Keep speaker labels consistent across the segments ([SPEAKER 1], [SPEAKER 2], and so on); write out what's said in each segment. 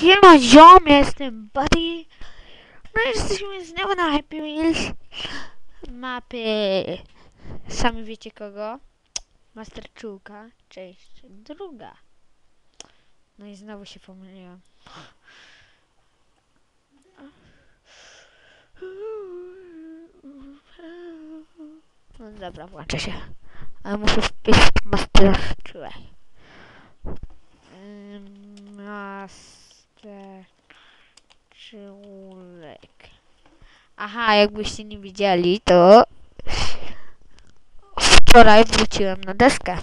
[SPEAKER 1] Siema ziom, ja jestem Buddy. No jesteśmy znowu na Happy Wheels. Mapy. Sami wiecie kogo. Master Czułka. Część druga. No i znowu się pomyliłem. No dobra, włączę się. Ale muszę wpisać Master Czułek. Ym, Master Czulek. Aha, jakbyście nie widzieli, to wczoraj wróciłem na deskę.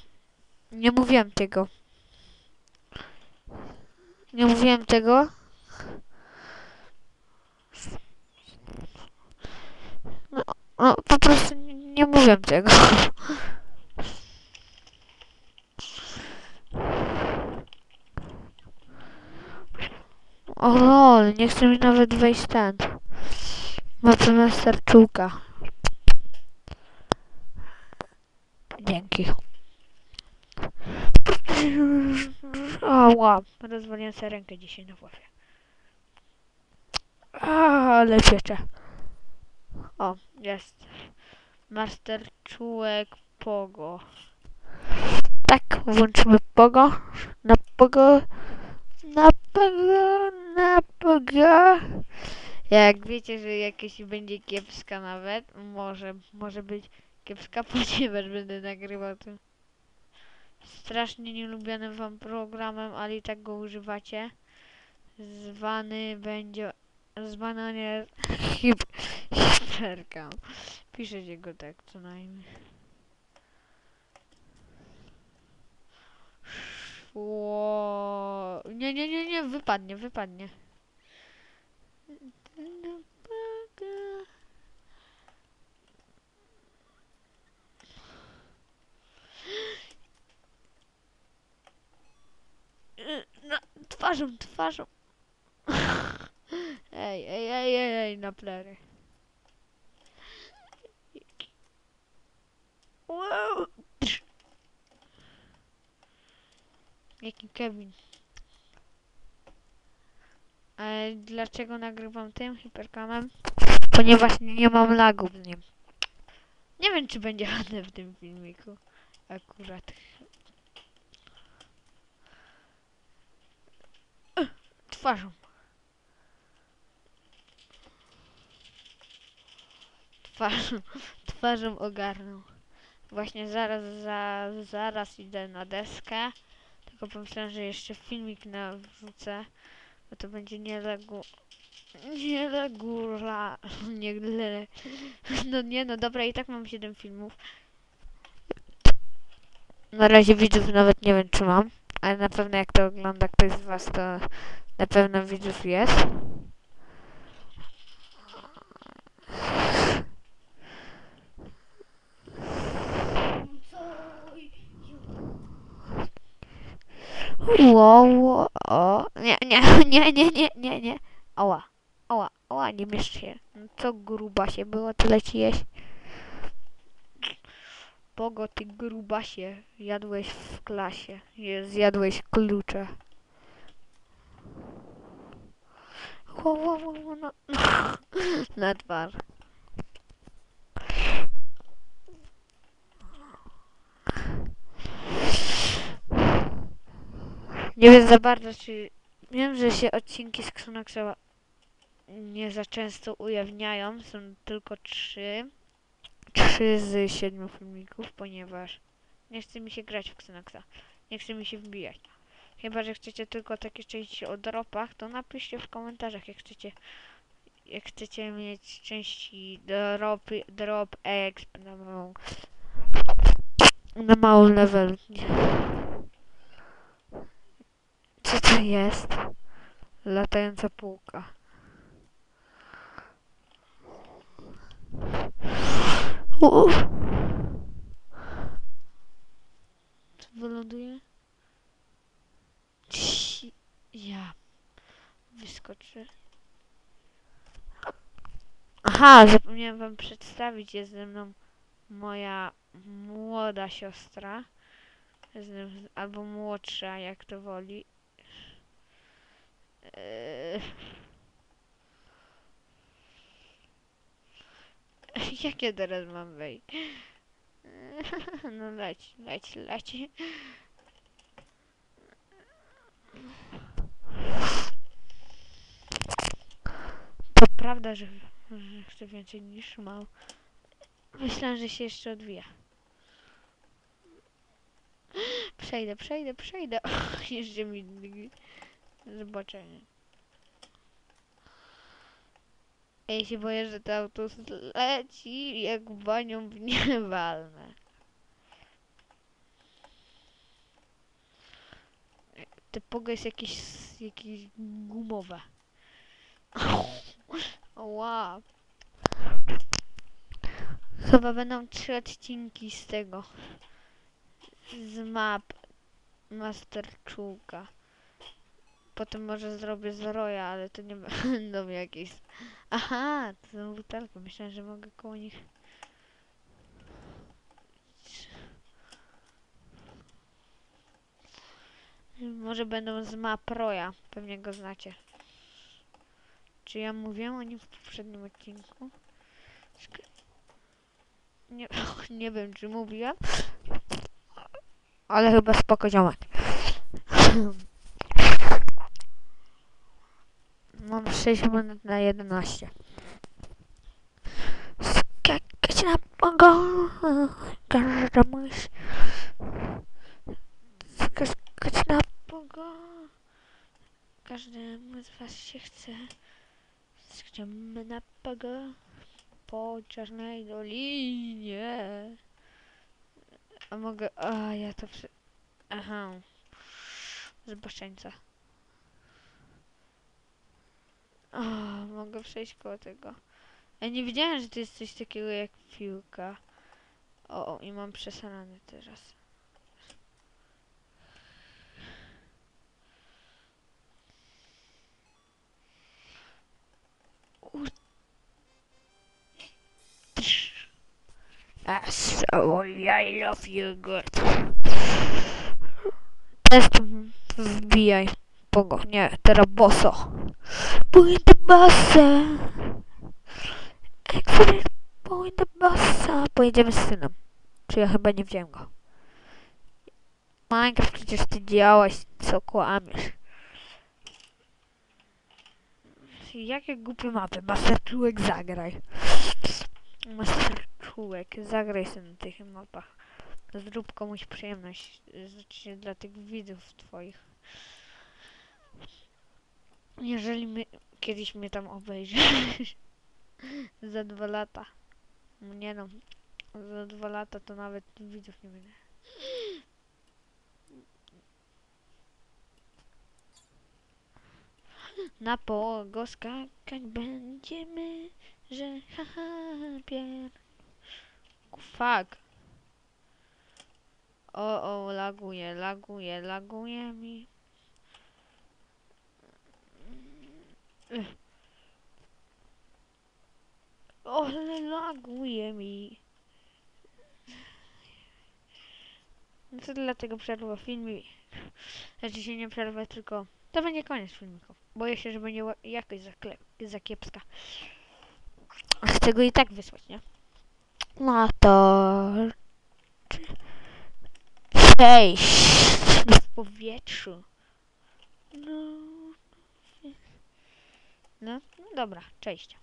[SPEAKER 1] Nie mówiłem tego. Nie mówiłem tego. No, no po prostu nie, nie mówiłem tego. O lol, nie chce mi nawet wejść ten. Mapy Master Czułka. Dzięki. Ała, rozwaliłem sobie rękę dzisiaj na wławie. Ale piecze. O, jest. Master Czułek Pogo. Tak, włączymy Pogo. Na Pogo. Na Pogo, na Pogo. Jak wiecie, że jakaś będzie kiepska nawet, może, może być kiepska, ponieważ będę nagrywał tym strasznie nielubianym wam programem, ale i tak go używacie. Zwany będzie, zwany jest hip, hiperka. Piszecie go tak co najmniej. Szło... Nie, nie, nie, nie, wypadnie, wypadnie. No, twarzą, twarzą. Ej, ej, ej, ej, ej, na plery. Wow. Jaki Kevin. Ale dlaczego nagrywam tym hiperkamem? Ponieważ nie mam lagów z nim. Nie wiem, czy będzie ładne w tym filmiku. Akurat. Twarzą. Twarzą, twarzą ogarnął. Właśnie zaraz, za, zaraz idę na deskę. Tylko pomyślałem, że jeszcze filmik na wrzucę. Bo to będzie nielegu... Nielegula... Nie... Le, no nie, no dobra, i tak mam 7 filmów. Na razie widzów nawet nie wiem, czy mam. Ale na pewno jak to ogląda ktoś z was, to na pewno widzów jest. Wow, o, nie, nie, nie, nie, nie, nie, nie. Ała, ała, ała, nie miesz się. No co gruba się było, tyle ci jeść. Pogo, ty grubasie, jadłeś w klasie, zjadłeś klucze. No, na twarz. Nie wiem za bardzo, czy... Wiem, że się odcinki z Xanaxa nie za często ujawniają. Są tylko trzy. Trzy z siedmiu filmików, ponieważ nie chce mi się grać w Xanaxa. Nie chce mi się wbijać. Chyba, że chcecie tylko takie części o dropach, to napiszcie w komentarzach, jak chcecie jak chcecie mieć części drop, drop exp na małą na małym levelu. Co to jest? Latająca półka. Uuu. Co wyląduje? Ci- Ja. Wyskoczę. Aha, zapomniałem wam przedstawić. Jest ze mną moja młoda siostra. Albo młodsza, jak to woli. Eee... Jakie teraz mam wejść? No leć, leć, leć. To prawda, że, chcę więcej niż mało. Myślałem, że się jeszcze odwija. Przejdę, przejdę, przejdę. Jeszcze mi zobaczenie. Ja się boję, że to auto leci jak banią w nie walnę. Te pogo jest jakieś, jakieś gumowe. Wow. Chyba będą trzy odcinki z tego. Z map Master Czułka. Potem może zrobię z Roya, ale to nie będą jakieś... Aha, to są butelki. Myślałem, że mogę koło nich... Może będą z map Roya. Pewnie go znacie. Czy ja mówiłem o nim w poprzednim odcinku? Nie, nie wiem, czy mówiłem. Ale chyba spoko ziomek. Mam 6 minut na 11. Skakać na pogo. Każda myśl. Skakać na pogo. Każdemu z was się chce. Skaczemy na. Po czarnej dolinie. A mogę... A, ja to... Przy... Aha. Zboczeńca. O, mogę przejść koło tego. Ja nie wiedziałem, że to jest coś takiego jak piłka. O, o i mam przesanany teraz. So I love you good. Test wbijaj. Pogo, nie, teraz boso. Pójdę basa. Excellent, pójdę basa. Pojedziemy z synem. Czy ja chyba nie wziąłem go. Minecraft przecież ty działaś, co kłamiesz. Jakie głupie mapy? Master Czułek zagraj. Master Czułek, zagraj sobie na tych mapach. Zrób komuś przyjemność, znaczy dla tych widzów twoich. Jeżeli my, kiedyś mnie tam obejrzysz za dwa lata. No Nie no, za dwa lata to nawet widzów nie będę. Na pogo skakać będziemy, że haha pier... Fuck. O, o, laguje, laguje, laguje mi. O, ale laguje mi. No to dlatego przerwa filmik. Znaczy się nie przerwę, tylko to będzie koniec filmików. Boję się, że będzie jakość za, za kiepska. A Chcę go i tak wysłać, nie? No to... Cześć! W powietrzu. No... No, no dobra, cześć.